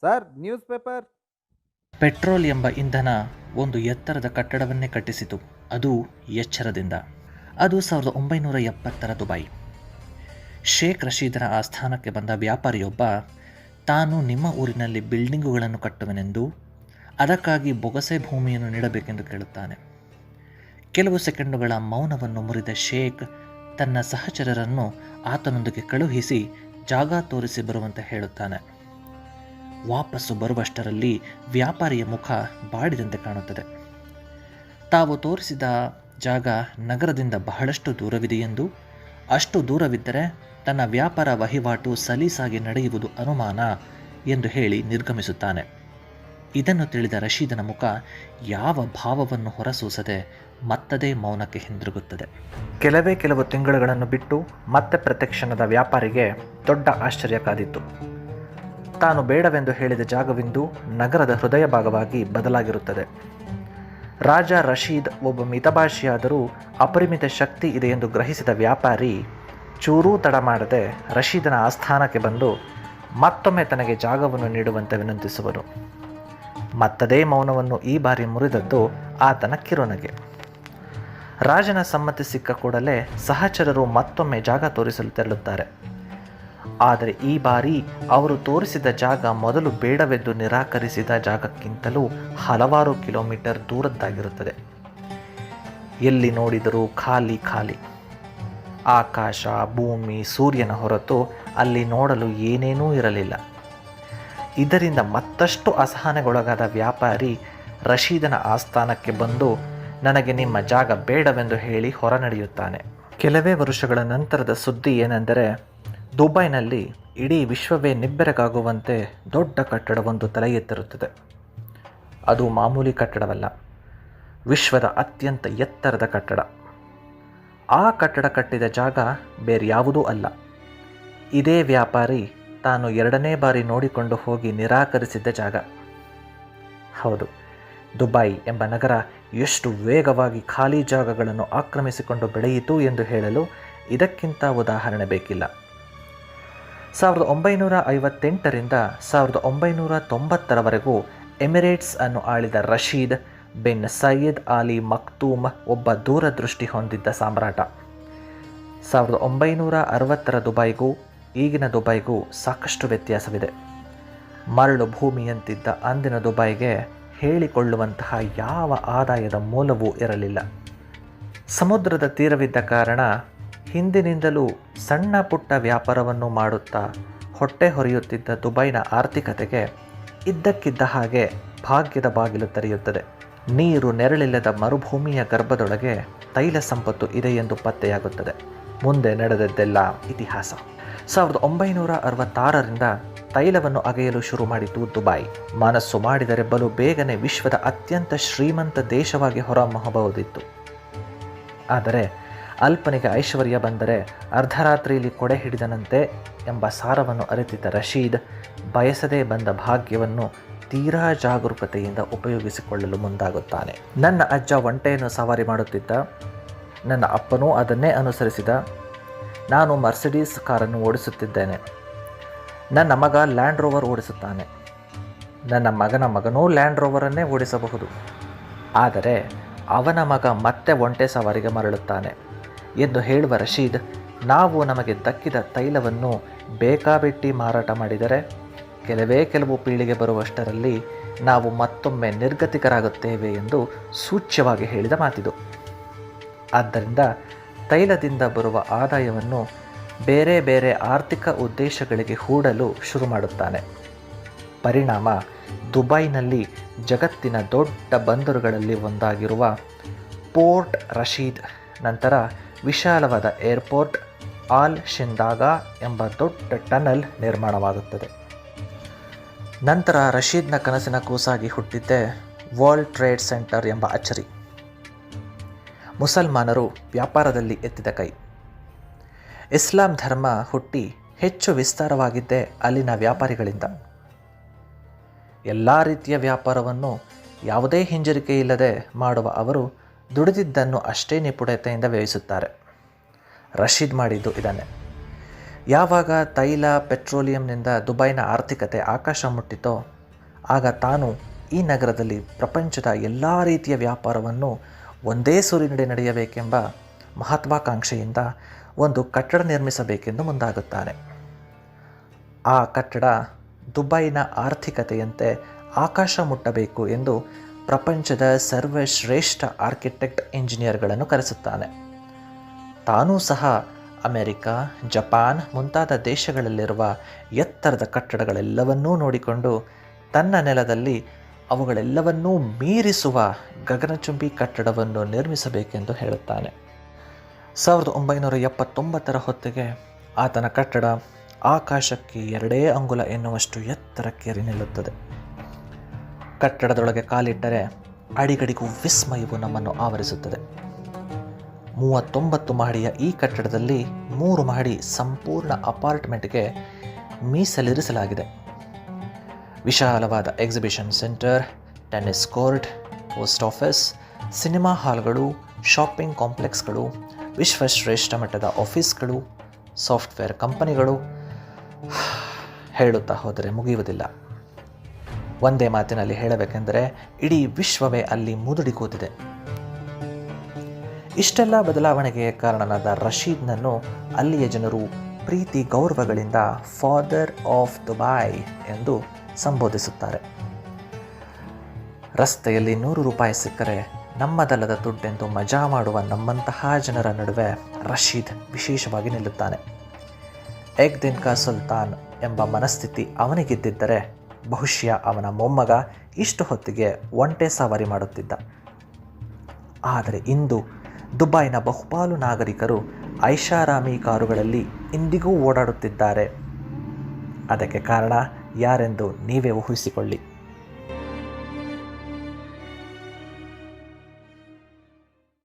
Sir, news paper. Petrol ಎಂಬ ಇಂಧನ ಒಂದು ಎತ್ತರದ ಕಟ್ಟಡವನ್ನೇ ಕಟ್ಟಿಸಿತು. ಅದು ಎಚ್ಚರದಿಂದ. ಅದು ಸಾವಿರದ ಒಂಬೈನೂರ ಎಪ್ಪತ್ತರ ದುಬೈ. ಶೇಖ್ ರಶೀದರ ಆಸ್ಥಾನಕ್ಕೆ ಬಂದ ವ್ಯಾಪಾರಿಯೊಬ್ಬ, ತಾನು ನಿಮ್ಮ ಊರಿನಲ್ಲಿ ಬಿಲ್ಡಿಂಗುಗಳನ್ನು ಕಟ್ಟುವನೆಂದು, ಅದಕ್ಕಾಗಿ ಬೊಗಸೆ ಭೂಮಿಯನ್ನು ನೀಡಬೇಕೆಂದು ಕೇಳುತ್ತಾನೆ. ಕೆಲವು ಸೆಕೆಂಡುಗಳ ಮೌನವನ್ನು ಮುರಿದ ಶೇಖ್ ತನ್ನ ಸಹಚರರನ್ನು ಆತನೊಂದಿಗೆ ಕಳುಹಿಸಿ ಜಾಗ ತೋರಿಸಿ ಬರುವಂತೆ ಹೇಳುತ್ತಾನೆ. ವಾಪಸ್ಸು ಬರುವಷ್ಟರಲ್ಲಿ ವ್ಯಾಪಾರಿಯ ಮುಖ ಬಾಡಿದಂತೆ ಕಾಣುತ್ತದೆ. ತಾವು ತೋರಿಸಿದ ಜಾಗ ನಗರದಿಂದ ಬಹಳಷ್ಟು ದೂರವಿದೆಯೆಂದು ಅಷ್ಟು ದೂರವಿದ್ದರೆ ತನ್ನ ವ್ಯಾಪಾರ ವಹಿವಾಟು ಸಲೀಸಾಗಿ ನಡೆಯುವುದು ಅನುಮಾನ ಎಂದು ಹೇಳಿ ನಿರ್ಗಮಿಸುತ್ತಾನೆ. ಇದನ್ನು ತಿಳಿದ ರಶೀದನ ಮುಖ ಯಾವ ಭಾವವನ್ನು ಹೊರಸೂಸದೆ ಮತ್ತದೇ ಮೌನಕ್ಕೆ ಹಿಂದಿರುಗುತ್ತದೆ. ಕೆಲವೇ ಕೆಲವು ತಿಂಗಳುಗಳನ್ನು ಬಿಟ್ಟು ಮತ್ತೆ ಪ್ರತ್ಯಕ್ಷಣದ ವ್ಯಾಪಾರಿಗೆ ದೊಡ್ಡ ಆಶ್ಚರ್ಯ ಕಾದಿತ್ತು. ತಾನು ಬೇಡವೆಂದು ಹೇಳಿದ ಜಾಗವಿಂದು ನಗರದ ಹೃದಯ ಭಾಗವಾಗಿ ಬದಲಾಗಿರುತ್ತದೆ. ರಾಜ ರಶೀದ್ ಒಬ್ಬ ಮಿತಭಾಷಿಯಾದರೂ ಅಪರಿಮಿತ ಶಕ್ತಿ ಇದೆ ಎಂದು ಗ್ರಹಿಸಿದ ವ್ಯಾಪಾರಿ ಚೂರೂ ತಡ ಮಾಡದೆ ರಶೀದನ ಆಸ್ಥಾನಕ್ಕೆ ಬಂದು ಮತ್ತೊಮ್ಮೆ ತನಗೆ ಜಾಗವನ್ನು ನೀಡುವಂತೆ ವಿನಂತಿಸುವರು ಮತ್ತದೇ ಮೌನವನ್ನು ಈ ಬಾರಿ ಮುರಿದದ್ದು ಆತನ ಕಿರುನಗೆ. ರಾಜನ ಸಮ್ಮತಿ ಸಿಕ್ಕ ಕೂಡಲೇ ಸಹಚರರು ಮತ್ತೊಮ್ಮೆ ಜಾಗ ತೋರಿಸಲು ತೆರಳುತ್ತಾರೆ. ಆದರೆ ಈ ಬಾರಿ ಅವರು ತೋರಿಸಿದ ಜಾಗ ಮೊದಲು ಬೇಡವೆಂದು ನಿರಾಕರಿಸಿದ ಜಾಗಕ್ಕಿಂತಲೂ ಹಲವಾರು ಕಿಲೋಮೀಟರ್ ದೂರದ್ದಾಗಿರುತ್ತದೆ. ಎಲ್ಲಿ ನೋಡಿದರೂ ಖಾಲಿ ಖಾಲಿ. ಆಕಾಶ, ಭೂಮಿ, ಸೂರ್ಯನ ಹೊರತು ಅಲ್ಲಿ ನೋಡಲು ಏನೇನೂ ಇರಲಿಲ್ಲ. ಇದರಿಂದ ಮತ್ತಷ್ಟು ಅಸಹನೆಗೊಳಗಾದ ವ್ಯಾಪಾರಿ ರಶೀದನ ಆಸ್ಥಾನಕ್ಕೆ ಬಂದು, ನನಗೆ ನಿಮ್ಮ ಜಾಗ ಬೇಡವೆಂದು ಹೇಳಿ ಹೊರನಡೆಯುತ್ತಾನೆ. ಕೆಲವೇ ವರ್ಷಗಳ ನಂತರದ ಸುದ್ದಿ ಏನೆಂದರೆ ದುಬೈನಲ್ಲಿ ಇಡೀ ವಿಶ್ವವೇ ನಿಬ್ಬೆರಗಾಗುವಂತೆ ದೊಡ್ಡ ಕಟ್ಟಡವೊಂದು ತಲೆ ಎತ್ತಿರುತ್ತದೆ. ಅದು ಮಾಮೂಲಿ ಕಟ್ಟಡವಲ್ಲ, ವಿಶ್ವದ ಅತ್ಯಂತ ಎತ್ತರದ ಕಟ್ಟಡ. ಆ ಕಟ್ಟಡ ಕಟ್ಟಿದ ಜಾಗ ಬೇರ್ಯಾವುದೂ ಅಲ್ಲ. ಇದೇ ವ್ಯಾಪಾರಿ ತಾನು ಎರಡನೇ ಬಾರಿ ನೋಡಿಕೊಂಡು ಹೋಗಿ ನಿರಾಕರಿಸಿದ್ದ ಜಾಗ. ಹೌದು, ದುಬೈ ಎಂಬ ನಗರ ಎಷ್ಟು ವೇಗವಾಗಿ ಖಾಲಿ ಜಾಗಗಳನ್ನು ಆಕ್ರಮಿಸಿಕೊಂಡು ಬೆಳೆಯಿತು ಎಂದು ಹೇಳಲು ಇದಕ್ಕಿಂತ ಉದಾಹರಣೆ ಬೇಕಿಲ್ಲ. ಸಾವಿರದ ಒಂಬೈನೂರ ಐವತ್ತೆಂಟರಿಂದ ಸಾವಿರದ ಒಂಬೈನೂರ ತೊಂಬತ್ತರವರೆಗೂ ಎಮಿರೇಟ್ಸ್ ಅನ್ನು ಆಳಿದ Rashid bin Saeed Al Maktoum ಒಬ್ಬ ದೂರದೃಷ್ಟಿ ಹೊಂದಿದ್ದ ಸಾಮ್ರಾಟ. ಸಾವಿರದ ಒಂಬೈನೂರ ಅರವತ್ತರ ದುಬೈಗೂ ಈಗಿನ ದುಬೈಗೂ ಸಾಕಷ್ಟು ವ್ಯತ್ಯಾಸವಿದೆ. ಮರಳು ಭೂಮಿಯಂತಿದ್ದ ಅಂದಿನ ದುಬೈಗೆ ಹೇಳಿಕೊಳ್ಳುವಂತಹ ಯಾವ ಆದಾಯದ ಮೂಲವೂ ಇರಲಿಲ್ಲ. ಸಮುದ್ರದ ತೀರವಿದ್ದ ಕಾರಣ ಹಿಂದಿನಿಂದಲೂ ಸಣ್ಣ ಪುಟ್ಟ ವ್ಯಾಪಾರವನ್ನು ಮಾಡುತ್ತಾ ಹೊಟ್ಟೆ ಹೊರೆಯುತ್ತಿದ್ದ ದುಬೈನ ಆರ್ಥಿಕತೆಗೆ ಇದ್ದಕ್ಕಿದ್ದ ಹಾಗೆ ಭಾಗ್ಯದ ಬಾಗಿಲು ತೆರೆಯುತ್ತದೆ. ನೀರು ನೆರಳಿಲ್ಲದ ಮರುಭೂಮಿಯ ಗರ್ಭದೊಳಗೆ ತೈಲ ಸಂಪತ್ತು ಇದೆ ಎಂದು ಪತ್ತೆಯಾಗುತ್ತದೆ. ಮುಂದೆ ನಡೆದದ್ದೆಲ್ಲ ಇತಿಹಾಸ. ಸಾವಿರದ ಒಂಬೈನೂರ ಅರವತ್ತಾರರಿಂದ ತೈಲವನ್ನು ಅಗೆಯಲು ಶುರು ಮಾಡಿತು ದುಬೈ. ಮನಸ್ಸು ಮಾಡಿದರೆ ಬಲು ಬೇಗನೆ ವಿಶ್ವದ ಅತ್ಯಂತ ಶ್ರೀಮಂತ ದೇಶವಾಗಿ ಹೊರಹೊಮ್ಮಬಹುದಿತ್ತು ಆದರೆ ಅಲ್ಪನಿಗೆ ಐಶ್ವರ್ಯ ಬಂದರೆ ಅರ್ಧರಾತ್ರಿಯಲ್ಲಿ ಕೊಡೆ ಹಿಡಿದನಂತೆ ಎಂಬ ಸಾರವನ್ನು ಅರಿತಿದ್ದ ರಶೀದ್ ಬಯಸದೇ ಬಂದ ಭಾಗ್ಯವನ್ನು ತೀರಾ ಜಾಗರೂಕತೆಯಿಂದ ಉಪಯೋಗಿಸಿಕೊಳ್ಳಲು ಮುಂದಾಗುತ್ತಾನೆ. ನನ್ನ ಅಜ್ಜ ಒಂಟೆಯನ್ನು ಸವಾರಿ ಮಾಡುತ್ತಿದ್ದ. ನನ್ನ ಅಪ್ಪನೂ ಅದನ್ನೇ ಅನುಸರಿಸಿದ. ನಾನು ಮರ್ಸಿಡೀಸ್ ಕಾರನ್ನು ಓಡಿಸುತ್ತಿದ್ದೇನೆ. ನನ್ನ ಮಗ ಲ್ಯಾಂಡ್ ರೋವರ್ ಓಡಿಸುತ್ತಾನೆ. ನನ್ನ ಮಗನ ಮಗನೂ ಲ್ಯಾಂಡ್ ರೋವರನ್ನೇ ಓಡಿಸಬಹುದು. ಆದರೆ ಅವನ ಮಗ ಮತ್ತೆ ಒಂಟೆ ಸವಾರಿಗೆ ಮರಳುತ್ತಾನೆ. ಎಂದು ಹೇಳುವ ರಶೀದ್, ನಾವು ನಮಗೆ ದಕ್ಕಿದ ತೈಲವನ್ನು ಬೇಕಾಬಿಟ್ಟಿ ಮಾರಾಟ ಮಾಡಿದರೆ, ಕೆಲವೇ ಕೆಲವು ಪೀಳಿಗೆ ಬರುವಷ್ಟರಲ್ಲಿ ನಾವು ಮತ್ತೊಮ್ಮೆ ನಿರ್ಗತಿಕರಾಗುತ್ತೇವೆ ಎಂದು ಸೂಚ್ಯವಾಗಿ ಹೇಳಿದ ಮಾತಿದು. ಆದ್ದರಿಂದ ತೈಲದಿಂದ ಬರುವ ಆದಾಯವನ್ನು ಬೇರೆ ಬೇರೆ ಆರ್ಥಿಕ ಉದ್ದೇಶಗಳಿಗೆ ಹೂಡಲು ಶುರು ಮಾಡುತ್ತಾನೆ. ಪರಿಣಾಮ ದುಬೈನಲ್ಲಿ ಜಗತ್ತಿನ ದೊಡ್ಡ ಬಂದರುಗಳಲ್ಲಿ ಒಂದಾಗಿರುವ ಪೋರ್ಟ್ ರಶೀದ್, ನಂತರ ವಿಶಾಲವಾದ ಏರ್ಪೋರ್ಟ್ ಆಲ್ ಶಿಂದಾಗಾ ಎಂಬ ದೊಡ್ಡ ಟನಲ್ ನಿರ್ಮಾಣವಾಗುತ್ತದೆ. ನಂತರ ರಶೀದ್ನ ಕನಸಿನ ಕೂಸಾಗಿ ಹುಟ್ಟಿದ್ದೇ ವರ್ಲ್ಡ್ ಟ್ರೇಡ್ ಸೆಂಟರ್ ಎಂಬ ಅಚ್ಚರಿ. ಮುಸಲ್ಮಾನರು ವ್ಯಾಪಾರದಲ್ಲಿ ಎತ್ತಿದ ಕೈ. ಇಸ್ಲಾಂ ಧರ್ಮ ಹುಟ್ಟಿ ಹೆಚ್ಚು ವಿಸ್ತಾರವಾಗಿದ್ದೇ ಅಲ್ಲಿನ ವ್ಯಾಪಾರಿಗಳಿಂದ. ಎಲ್ಲ ರೀತಿಯ ವ್ಯಾಪಾರವನ್ನು ಯಾವುದೇ ಹಿಂಜರಿಕೆ ಇಲ್ಲದೆ ಮಾಡುವ ಅವರು ದುಡಿದಿದ್ದನ್ನು ಅಷ್ಟೇ ನಿಪುಣತೆಯಿಂದ ವ್ಯಯಿಸುತ್ತಾರೆ. ರಶೀದ್ ಮಾಡಿದ್ದು ಇದನ್ನೇ. ಯಾವಾಗ ತೈಲ, ಪೆಟ್ರೋಲಿಯಂನಿಂದ ದುಬೈನ ಆರ್ಥಿಕತೆ ಆಕಾಶ ಮುಟ್ಟಿತೋ, ಆಗ ತಾನು ಈ ನಗರದಲ್ಲಿ ಪ್ರಪಂಚದ ಎಲ್ಲ ರೀತಿಯ ವ್ಯಾಪಾರವನ್ನು ಒಂದೇ ಸೂರಿನಡಿ ನಡೆಯಬೇಕೆಂಬ ಮಹತ್ವಾಕಾಂಕ್ಷೆಯಿಂದ ಒಂದು ಕಟ್ಟಡ ನಿರ್ಮಿಸಬೇಕೆಂದು ಮುಂದಾಗುತ್ತಾನೆ. ಆ ಕಟ್ಟಡ ದುಬೈನ ಆರ್ಥಿಕತೆಯಂತೆ ಆಕಾಶ ಮುಟ್ಟಬೇಕು ಎಂದು ಪ್ರಪಂಚದ ಸರ್ವಶ್ರೇಷ್ಠ ಆರ್ಕಿಟೆಕ್ಟ್ ಇಂಜಿನಿಯರ್ಗಳನ್ನು ಕರೆಸುತ್ತಾನೆ. ತಾನೂ ಸಹ ಅಮೆರಿಕ, ಜಪಾನ್ ಮುಂತಾದ ದೇಶಗಳಲ್ಲಿರುವ ಎತ್ತರದ ಕಟ್ಟಡಗಳೆಲ್ಲವನ್ನೂ ನೋಡಿಕೊಂಡು ತನ್ನ ನೆಲದಲ್ಲಿ ಅವುಗಳೆಲ್ಲವನ್ನೂ ಮೀರಿಸುವ ಗಗನಚುಂಬಿ ಕಟ್ಟಡವನ್ನು ನಿರ್ಮಿಸಬೇಕೆಂದು ಹೇಳುತ್ತಾನೆ. ಸಾವಿರದ ಒಂಬೈನೂರ ಎಪ್ಪತ್ತೊಂಬತ್ತರ ಹೊತ್ತಿಗೆ ಆತನ ಕಟ್ಟಡ ಆಕಾಶಕ್ಕೆ ಎರಡೇ ಅಂಗುಲ ಎನ್ನುವಷ್ಟು ಎತ್ತರಕ್ಕೇರಿ ನಿಲ್ಲುತ್ತದೆ. ಕಟ್ಟಡದೊಳಗೆ ಕಾಲಿಟ್ಟರೆ ಅಡಿಗಡಿಗೂ ವಿಸ್ಮಯವು ನಮ್ಮನ್ನು ಆವರಿಸುತ್ತದೆ. ಮೂವತ್ತೊಂಬತ್ತು ಮಹಡಿಯ ಈ ಕಟ್ಟಡದಲ್ಲಿ ಮೂರು ಮಹಡಿ ಸಂಪೂರ್ಣ ಅಪಾರ್ಟ್ಮೆಂಟ್ಗೆ ಮೀಸಲಿರಿಸಲಾಗಿದೆ. ವಿಶಾಲವಾದ exhibition centre, tennis court, post office, cinema ಹಾಲ್ಗಳು, shopping ಕಾಂಪ್ಲೆಕ್ಸ್ಗಳು, ವಿಶ್ವಶ್ರೇಷ್ಠ ಮಟ್ಟದ ಆಫೀಸ್ಗಳು, ಸಾಫ್ಟ್ವೇರ್ ಕಂಪನಿಗಳು. ಹೇಳುತ್ತಾ ಹೋದರೆ ಮುಗಿಯುವುದಿಲ್ಲ. ಒಂದೇ ಮಾತಿನಲ್ಲಿ ಹೇಳಬೇಕೆಂದರೆ, ಇಡೀ ವಿಶ್ವವೇ ಅಲ್ಲಿ ಮುದುಡಿ ಕೂತಿದೆ. ಇಷ್ಟೆಲ್ಲ ಬದಲಾವಣೆಗೆ ಕಾರಣನಾದ ರಶೀದ್ನನ್ನು ಅಲ್ಲಿಯ ಜನರು ಪ್ರೀತಿ ಗೌರವಗಳಿಂದ ಫಾದರ್ ಆಫ್ ದುಬಾಯ್ ಎಂದು ಸಂಬೋಧಿಸುತ್ತಾರೆ. ರಸ್ತೆಯಲ್ಲಿ ನೂರು ರೂಪಾಯಿ ಸಿಕ್ಕರೆ ನಮ್ಮದಲ್ಲದ ದುಡ್ಡೆಂದು ಮಜಾ ಮಾಡುವ ನಮ್ಮಂತಹ ಜನರ ನಡುವೆ ರಶೀದ್ ವಿಶೇಷವಾಗಿ ನಿಲ್ಲುತ್ತಾನೆ. ಏಕ್ ದಿನ್ ಕಾ ಸುಲ್ತಾನ್ ಎಂಬ ಮನಸ್ಥಿತಿ ಅವನಿಗಿದ್ದಿದ್ದರೆ ಬಹುಶಃ ಅವನ ಮೊಮ್ಮಗ ಇಷ್ಟು ಹೊತ್ತಿಗೆ ಒಂಟೆ ಸವಾರಿ ಮಾಡುತ್ತಿದ್ದ. ಆದರೆ ಇಂದು ದುಬೈನ ಬಹುಪಾಲು ನಾಗರಿಕರು ಐಷಾರಾಮಿ ಕಾರುಗಳಲ್ಲಿ ಇಂದಿಗೂ ಓಡಾಡುತ್ತಿದ್ದಾರೆ. ಅದಕ್ಕೆ ಕಾರಣ ಯಾರೆಂದು ನೀವೇ ಊಹಿಸಿಕೊಳ್ಳಿ.